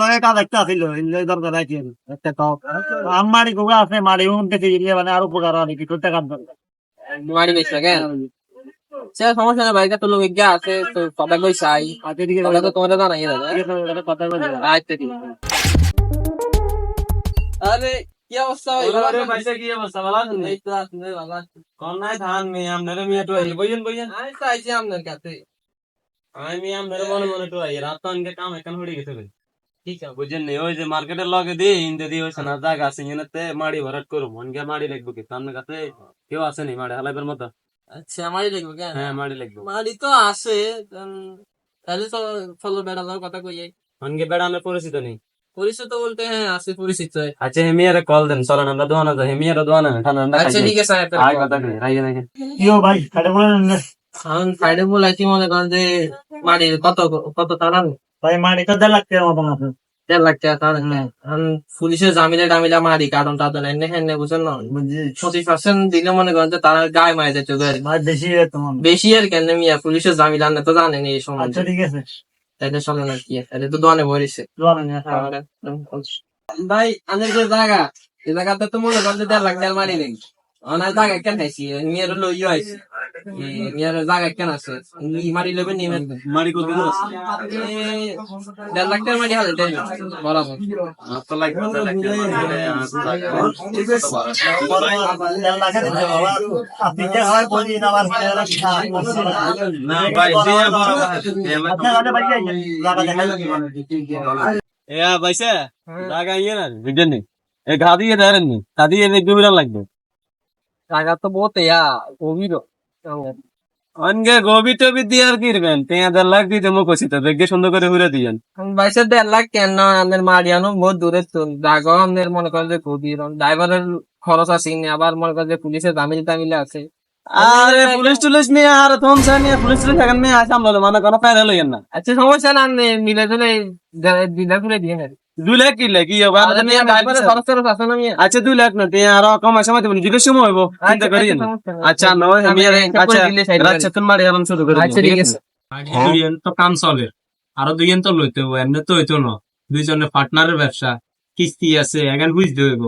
লগে একটা ছিল ইলে দরকার আছে। একটা কাও আমারই গোগা আছে মারি উন ইয়ে মানে আরও উপকার হয় কি করতে মারি বেশ কেন সে সমস্যা না ভাইটা তো লোক গিয়া আছে তো কথা কই চাই। আজকে দিকে তো তোমাদের জানাই দাদা কথা বলে। আচ্ছা ঠিক আরে কি অবস্থা ভাই? ভালো আছেন? কি অবস্থা? ভালো আছেন? এই তো আছি, ভালো আছি। কোন নাই ধান মি আমনের মি একটু আই বইন বইন আমি তো আইছি আপনার কাছে। আমি মি আমনের মনে মনে একটু আই রাত তো আনকে কাম এখন হড়ি গেছে ঠিক আছে। বুঝেন নি ওই যে মার্কেটের লগে দি ইন্দে দি হইছে না জায়গা আছে ইনাতে মাড়ি ভরাট করু মনকে মাড়ি লাগবে কি? সামনে কাছে কেউ আছে নি মাড়ি হালাইবার মতো? আচ্ছা মারি দেখব কেন? হ্যাঁ মাড়ি লাগবে। মারি তো আছে তাহলে তো ফলো বেড়ানোর কথা কই মনকে বেড়া আমি পরিচিত নেই? পরিচিত বলতে হ্যাঁ আছে পরিচিত। আচ্ছা হেমিয়ারে কল দেন চলেন আমরা দোয়ানা যাই। হেমিয়ারে দোয়ানা ঠান্ডা ঠান্ডা আচ্ছা ঠিক আছে আয় কথা কই রাইগে রাইগে ইয়ো ভাই কাটে বলেন এখন সাইডে বলাইছি মনে করেন যে মারি কত কত তারা ভাই মারি তো দেড় লাখ মতন দেড় লাখ টাকা তার পুলিশের জামিলে টামিলা মারি কারণ তাদের এনে হেনে বুঝেন না? পঁচিশ পার্সেন্ট দিলে মনে করেন যে তারা গায়ে মায়ে যেতে বেশি বেশি আর কেন মিয়া? পুলিশের জামিল আনে তো জানেন এই সময়। আচ্ছা ঠিক আছে। তাইলে চলে না কি তাইলে তো দোয়ানে ভরিছে। ভাই আমাদের যে জায়গা এই জায়গাতে তো মনে করেন যে দেড় লাখ দেড় মারি নেই। অনেক জায়গা কেন খাইছি মেয়ের হলো ইয়ে হয়েছে মেয়ের জায়গা কেন আছে মারি লেবে নিয়ে মাড়ি কত দূর আছে দেড় লাখ টাকা মারি হালে দেয় বরাবর তো দিয়ে এ ভাইসে লাগা ইয়ে না বুঝেন নি এ ঘা দিয়ে দেন তা দিয়ে বিরাট লাগবে তো বহুত ইয়া গভীর অনগে গোবি টবি দিয়ে আর কি করবেন পেঁয়া দেড় লাখ দিতে মুখ কষি তো দেখে সুন্দর করে ঘুরে দিয়েন। বাইশে দেড় লাখ কেন আমাদের মারিয়ানো বহুত দূরে তো। জায়গা আমাদের মনে করেন যে গভীর ড্রাইভারের খরচ আছে নি, আবার মনে করেন যে পুলিশের জামিল টামিলে আছে। আরে পুলিশ টুলিশ নিয়ে আর তখন স্যার নিয়ে পুলিশ টুলিশ এখন নিয়ে আসে আমরা মানে কোনো প্যারা লইয়েন না। আচ্ছা সমস্যা না মিলে জুলে দিলে খুলে দিয়ে দুই লাখ কি আছে আচ্ছা দুই লাখ না টিয়া আর কম আছে মাঝে দুই লাখ সময় হইব। চিন্তা করি আচ্ছা নয় আমি আর আচ্ছা রাত মারি আরাম শুরু করি আচ্ছা ঠিক আছে। দুই তো কাম চলে। আরও দুই এন তো লইতে হইব এমনি তো হইতো না। দুইজনের পার্টনারের ব্যবসা কিস্তি আছে এখান বুঝতে হইব।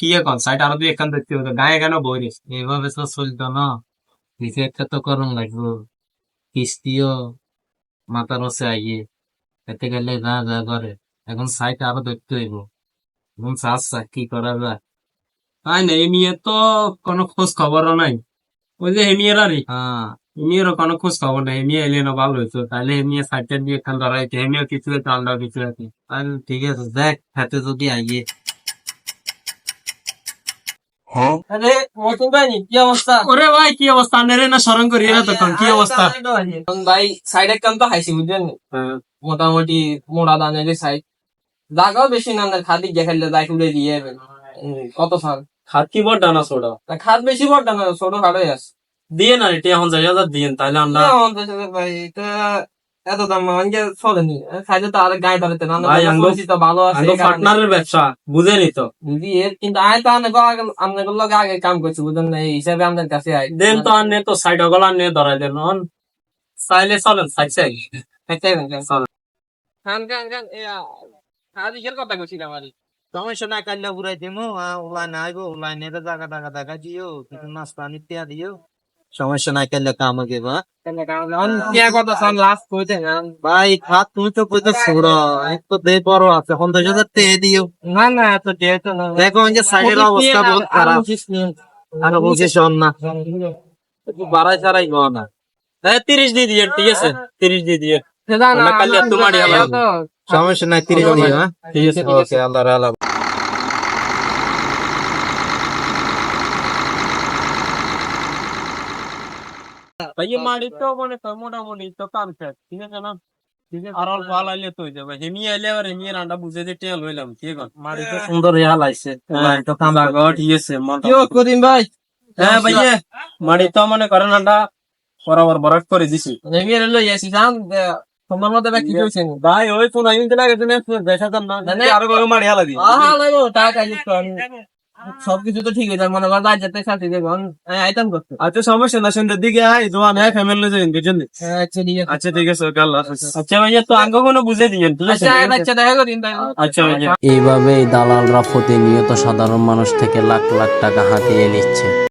কি এখন? সাইড আরও দুই এখান দেখতে হইতো গায়ে কেন বই এইভাবে তো চলতো না। কিছু একটা তো করণ লাগবো। কিস্তিও মাথার রসে আইয়ে এতে গেলে যা যা করে। এখন সাইড আরও দেখতে হইব। এখন চাচ্ছা কি করা যায়। তাই না এই মেয়ে তো কোনো খোঁজ খবরও নাই। ওই যে হেমিয়ার আরে। হ্যাঁ। হেমিয়ারও কোনো খোঁজ খবর নাই। হেমিয়া এলে না ভালো হইতো। তাহলে হেমিয়া সাইডটা দিয়ে খান ধরাইতে হেমিয়া কিছু হইতো আমরা কিছু হইতো। তাহলে ঠিক আছে দেখ হাতে যদি আইয়ে। আরে মতন ভাই কি অবস্থা? ওরে ভাই কি অবস্থা? নেরে না স্মরণ করি না তখন কি অবস্থা? ভাই সাইড একদম তো হাইছি বুঝলেন? মোটামুটি মোড়া দানের সাইড। জায়গাও বেশি না খাদি গেখাইলে যাই তুলে দিয়ে যাবেন কত সাল হাত কি বড় ডানা ছোট? তা খাদ বেশি বড় ডানা ছোট খাটোই আছে। দিয়ে না রেটে এখন যাই হাজার দিয়ে তাহলে আমরা না, ভাই এটা এত দাম আমাকে চলেনি খাইলে তো আর গায়ে ধরতে না পরিচিত ভালো আছে পার্টনারের ব্যবসা বুঝেনি তো। বুঝি এর কিন্তু আয় তো আপনাকে আগে আপনাকে লগে আগে কাম করছি বুঝলেন না এই হিসাবে আমাদের কাছে আয়। দেন তো আর নে তো সাইড ওগুলা নিয়ে ধরাই দেন চাইলে চলেন সাইড সাইড খান খান খান কথা কইছিলাম আর। সমস্যা না কাল্লা পুরাই দিমু। ওলাই না আইবো ওলাই নেতে জায়গা টাকা টাকা দিও কিছু নাস্তা নিতে দিও। সমস্যা নাই কাল্লা কাম আগে বা কেন কারণ কে কথা সান লাস্ট কইতে ভাই খাত তুমি তো কইতে ছোড়ো এক তো দে বড় আছে পঞ্চাশ হাজার তে দিও। না না এত ডেট না দেখো যে সাইডের অবস্থা বহুত খারাপ। আর বলছি শোন না। একটু বাড়াই ছাড়াই গো না। তিরিশ দিয়ে দিয়ে ঠিক আছে? তিরিশ দিয়ে দিয়ে তোমারই। সমস্যা নাই তিরিশ হ্যাঁ? ঠিক আছে ওকে আল্লাহ আল্লাহ ভাই মাড়ি তো মনে কর মোটামুটি তো কাম শেষ ঠিক আছে না? আর অল্প হালাইলে তো হয়ে যাবে। হেমি আইলে আর হেমি রান্না বুঝে যে টেল হইলাম ঠিক আছে? মারি তো সুন্দর লাইছে তো কাম লাগো ঠিক আছে কিও করিম ভাই? হ্যাঁ ভাইয়া। মাড়ি তো মনে করেন রান্না বরাবর বরাক করে দিছি। নেমি এলো ইয়াসি জান তোমার মধ্যে ব্যক্তি কইছেন? ভাই ওই ফোন আইন দিলা গেছে না দেখা না না, না। আরও কবে মাড়ি হালা দি আহা লাগো টাকা কাজ করেন সবকিছু তো ঠিক আছে মনে কর রাজ্যতে সাথে দেখুন আইতাম করতে। আচ্ছা সমস্যা না সন্ধ্যের দিকে হ্যাঁ ফ্যামিলি যাই বুঝছেন আচ্ছা ঠিক আছে। আচ্ছা ঠিক আছে আল্লাহ আচ্ছা ভাইয়া তো আগে কোনো বুঝে আচ্ছা আচ্ছা দেখা করিন। আচ্ছা ভাইয়া। এইভাবেই দালালরা প্রতিনিয়ত সাধারণ মানুষ থেকে লাখ লাখ টাকা হাতিয়ে নিচ্ছে।